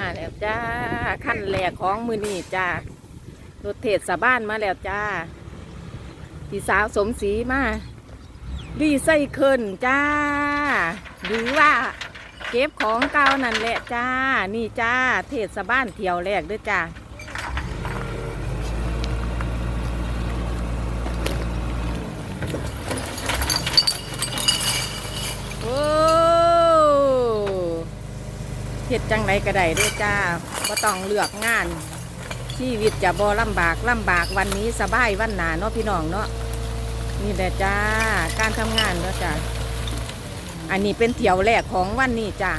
มาแล้วจ้าขั้นแหลกของมือนี่จ้ารถเทศสะบ้านมาแล้วจ้าพี่สาวสมศรีมาดีไซเคิลจ้าหรือว่าเก็บของเก่านั่นแหละจ้า นี่จ้า เทศบ้านเที่ยวแรกด้วยจ้า โอ้ เฮ็ดจังไรก็ได้ด้วยจ้าก็ต้องเลือกงานชีวิตจะบ่ลำบากลำบากวันนี้สบายวันหนาเนาะพี่น้องเนาะนี่แหละจ้าการทำงานเนาะจ้าอันนี้เป็นเที่ยวแรกของวันนี้จ้า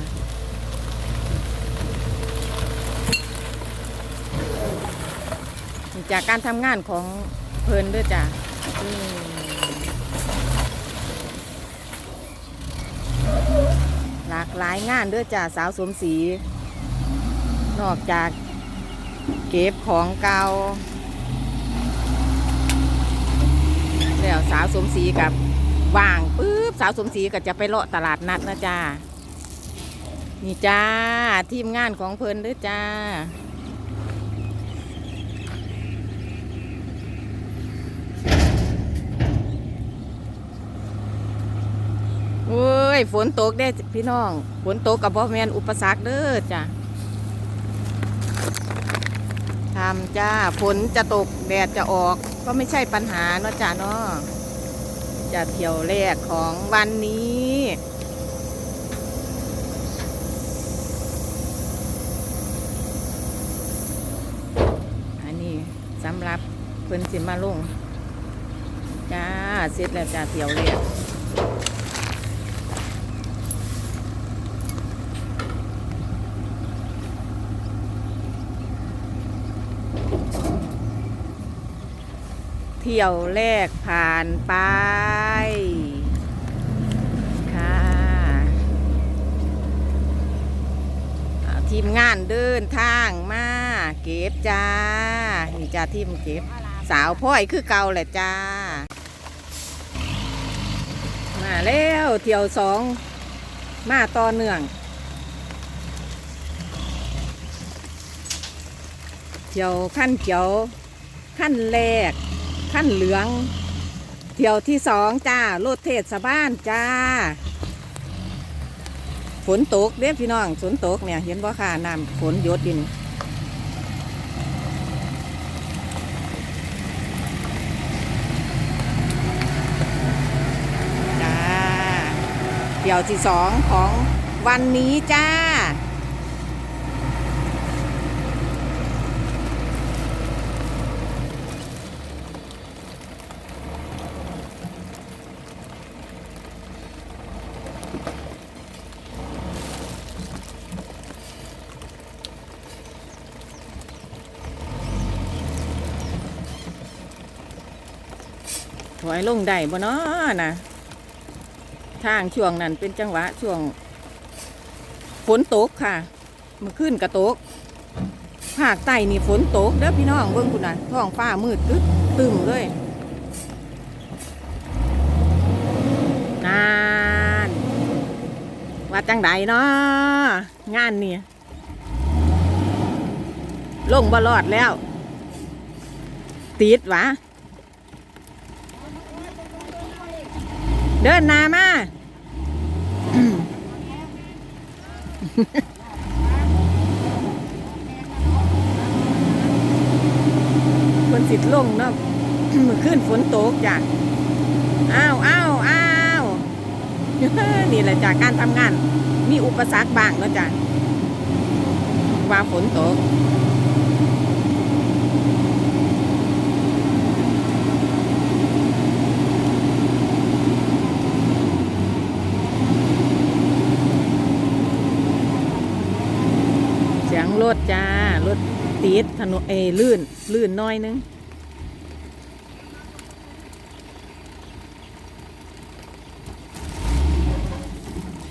จากการทำงานของเพลินด้วยจ้าอืม หลายงานเด้อจ้าสาวสวมสี นอกจากเก็บของเก่าแล้วสาวสวมสีกับว่างปุ๊บสาวสวมสีก็จะไปเลาะตลาดนัดนะจ้านี่จ้าทีมงานของเพลินเด้อจ้า โอ้ย ฝนตกได้พี่น้อง ฝนตกกับบ่แมนอุปสรรคเด้อจ้ะทำจ้า ฝนจะตกแดดจะออก ก็ไม่ใช่ปัญหาเนาะจ้าเนาะจะเที่ยวแรกของวันนี้อันนี้สำหรับเพิ่นสิมาลง จ้า เสร็จแล้วจ้าเที่ยวแรก เที่ยวแรกผ่านไปค่ะทีมงานเดินทางมาเก็บจ้า นี่จ้าทีมเก็บสาวพ่อยคือเก่าแหละจ้า มาแล้วเที่ยวสองมาต่อเนื่อง เที่ยวขั้นเขียวขั้นแรก ขั้นเหลือง เที่ยวที่สองจ้ารถเทศบ้านจ้า ฝนตกเด้พี่น้องฝนตกเนี่ย เห็นว่ค่ะน้ำฝนหยดอยินจ้าเที่ยวที่สองของวันนี้จ้า ถ อยลงได้บ่เนาะนะทางช่วงนั้นเป็นจังหวะช่วงฝนตกค่ะมื่อคืนกระตกภาคใต้นี่ฝนตกเด้อพี่น้องเบิ่งคุณน่ะท้องฟ้ามืดตึ๊ดตึมเลยนานว่าจังใดเนาะงานนี่ลงบ่รอดแล้ว ติดวะ เดินนามาคนสิทธิ์ลงเนาะมือขึ้นฝนตกจ้ะอ้าวอ้าวอ้าวนี่แหละจากการทำงาน มีอุปสรรคบ้างเนาะจ้ะว่าฝนตก รถจ้ารถติดถนนเอลื่น ลื่นน้อยนึง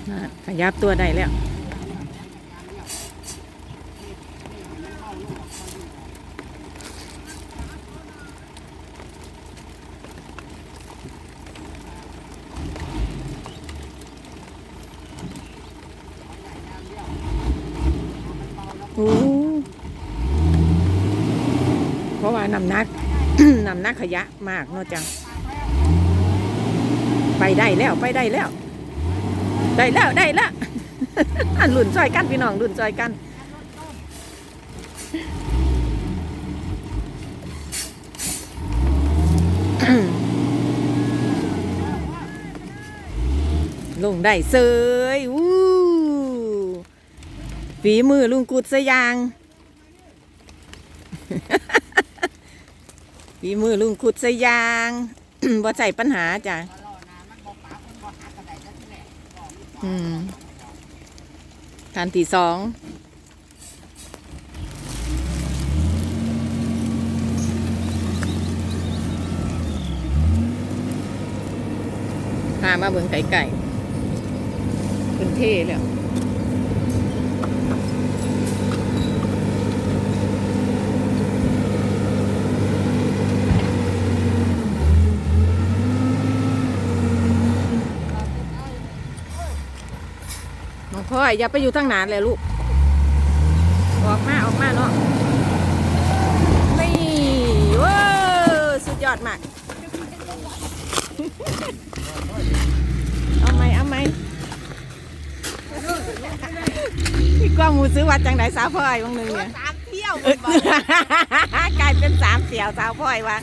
น่ะขยับตัวได้แล้ว เโอ้เพราะว่า นำนักนำนักขยะมากเนาะจัง ไปได้แล้วไปได้แล้ว ได้แล้วได้แล้วอันหลุนซอยกันพี่น้องหลุนซอยกันลงได้เสยวู้ฝีมือลุงกุดสยาง ฝีมือลุงกุดสยางบ่ใส่ปัญหาจ้ะอืมทานที่สองพามาเบิ่งไก่ไก่เป็นเท่แล้ว น้องพ่อยอย่าไปอยู่ตั้งนานเลยลูก ออกมาออกมาเนาะ นี่ว้าวสุดยอดมาก เอาไหมเอาไหมพี่กว้างหมูซื้อวัดจังไดสาวพ่อยบางหนึ่งเนี่ยสามเที่ยวเอ้ยกลายเป็นสามเสี่ยวสาวพ่อยวะ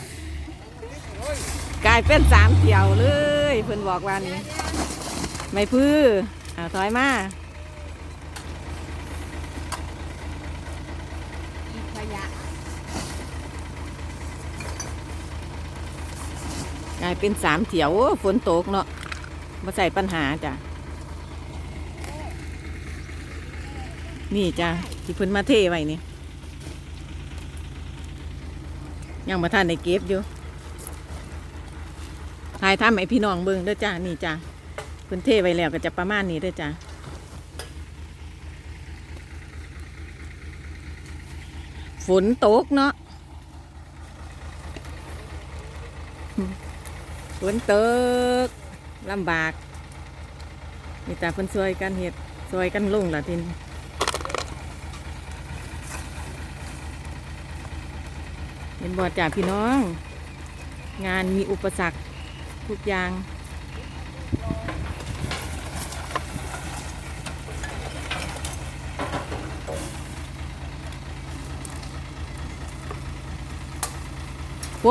กลายเป็นสามเสี่ยวเลยเพิ่นบอกว่านี่ไม่พื้อ เอาถอยมาขยะกลายเป็นสามเสี่ยวฝนตกเนาะมาใส่ปัญหาจ้ะ นี่จ้ะที่เพิ่นมาเทไว้นี่ยังมาท่านในเก็บอยู่ถ่ายทำให้พี่น้องเบิ่งเด้อจ้านี่จ้ะ พิ่นเทไว้แล้วก็จะประมาณนี้ด้อจ้ะฝนตกเนาะฝนตกลำบากนี่แต่เพิ่นช่วยกันเห็ดช่วยกันลงละทินเห็นบอดจ่าพี่น้อง งานมีอุปสรรคทุกอย่าง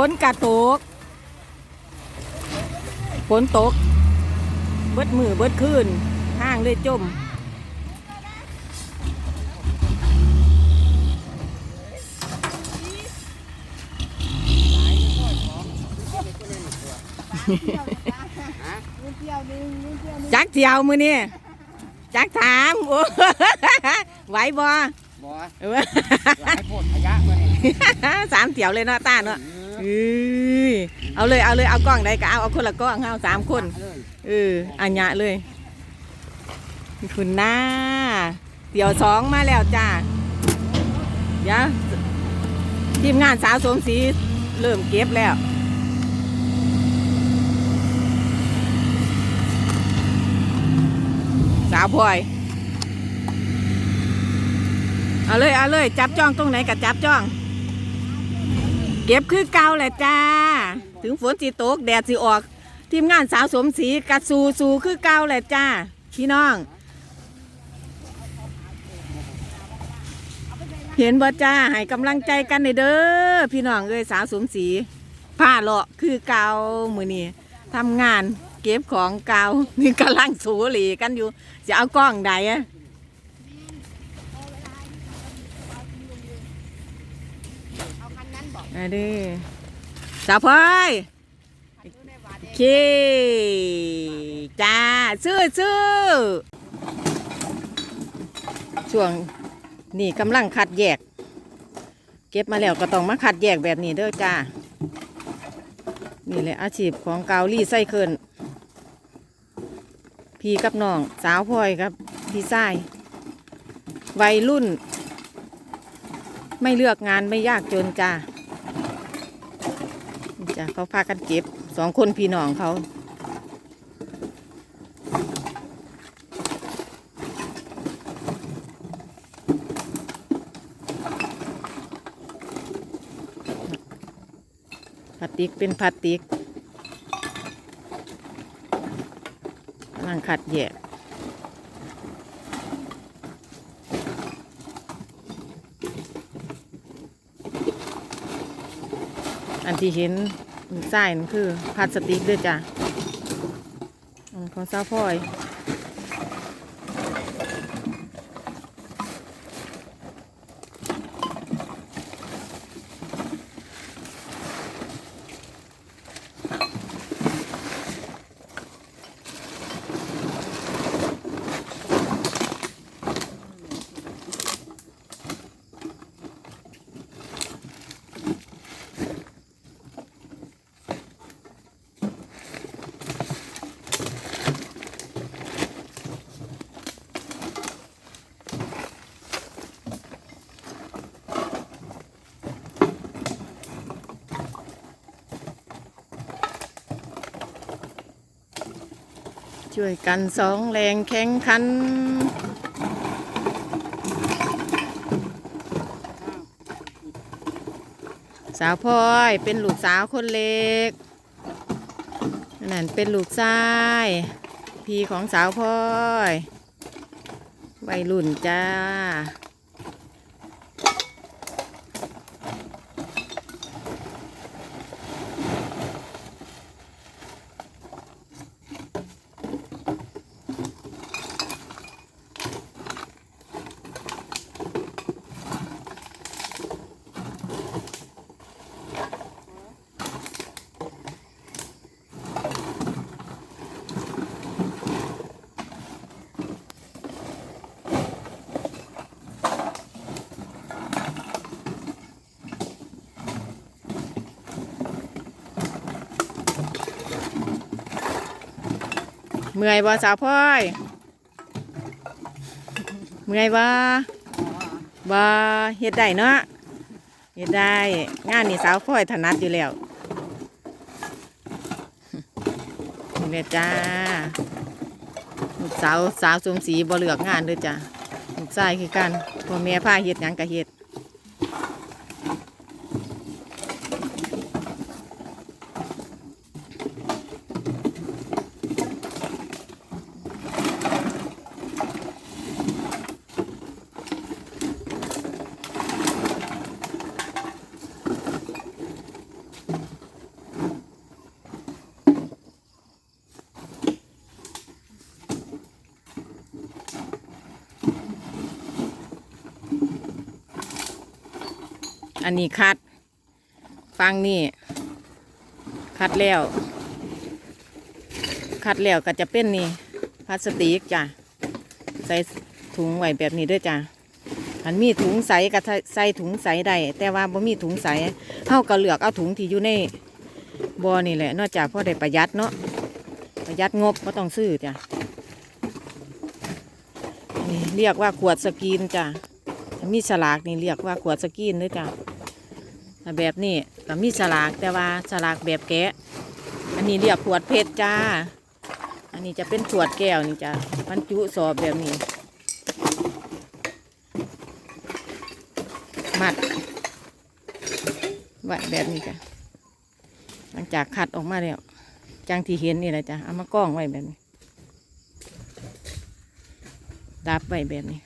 นกระตกฝนตก เบิดมือเบิดคืนห้างเลยจมนู่นเที่ยวหนึงนู่นเที่ยวหนึงจักเที่ยวมือนี่จักถามโอ้ไหวบ่บ่เออหลายโพดขยะมานี่สามเที่ยวเลยเนาะตาเนาะเอยเอาเลยเอาเลยเอากล้องใดก็เอาเอาคนละกล้องเอาสามคนเลยเอออัญญะเลยคุณหน้าเดี๋ยวสองมาแล้วจ้าเดี๋ยวทีมงานสาวสมศรีเริ่มเก็บแล้วสาวพลอยเอาเลยเอาเลยจับจ้องตรงไหนกับจับจ้อง เก็บคือเก่าแหละจ้า ถึงฝนสิตกแดดสิออก ทีมงานสาวสมศรีกัดสูสูคือเก่าแหละจ้า พี่น้อง เห็นบ่จ้าให้กำลังใจกันหน่อยเด้อพี่น้องเอ้ยสาวสมศรีผ้าเลาะคือเก่ามือนี้ทำงานเก็บของเก่านี่กำลังสูหลีกันอยู่จะเอากล้องใดอะ นี่สาวพลอยโอเคจ้าซื้อซื้อช่วงนี่กำลังคัดแยก เก็บมาแล้วก็ต้องมาคัดแยกแบบนี้เด้อจ้า นี่แหละอาชีพของเกาลี่ไส้เคินพี่กับน้องสาวพลอยครับพี่ชายวัยรุ่น ไม่เลือกงานไม่ยากจนจ้า จ้ะเขาพากันเก็บสองคนพี่น้องเขาพลาสติกเป็นพลาสติกกำลังขัดแยกอันที่เห็น ใส่นั่นคือพลาสติกด้วยจ้ะอันของซาพอย ช่วยกันสองแรงแข่งขันสาวพลอยเป็นลูกสาวคนเล็กนนั่นเป็นลูกชาย พี่ของสาวพลอยวัยรุ่นจ้า เมื่อยบ่สาวพลอย เมื่อยบ่บ่เฮ็ดได้เนาะเฮ็ดได้ งานนี่สาวพลอยถนัดอยู่แล้วนี่แหละจ้าลูกสาวสาวสมศรีบ่เลือกงานเด้อจ้าลูกชายคือกันพ่อแม่พาเฮ็ดหยังก็เฮ็ด อันนี้คัด ฟังนี่ คัดแล้ว คัดแล้วก็จะเป็นนี่พลาสติกจ้ะ ใส่ถุงไว้แบบนี้ด้วยจ้ะอันมีถุงใสก็ใส่ถุงใสได้แต่ว่าบ่มีถุงใสเฮาก็เลือกเอาถุงที่อยู่ในบ่อนี่แหละ นอกจากพ่อได้ประหยัดเนาะประหยัดงบก็ต้องซื้อจ้ะนี่เรียกว่าขวดสกีนจ้ะมีฉลากนี่เรียกว่าขวดสกีนด้วยจ้ะ แบบนี้ก็มีฉลากแต่ว่าฉลากแบบแกะ อันนี้เรียกขวดเพชรจ้า อันนี้จะเป็นขวดแก้วนี่จ้ะบรรจุสอบแบบนี้ มัดไว้แบบนี้จ้ะหลังจากคัดออกมาแล้วจังที่เห็นนี่แหละจ้ะเอามากล้องไว้แบบนี้ดับไว้แบบนี้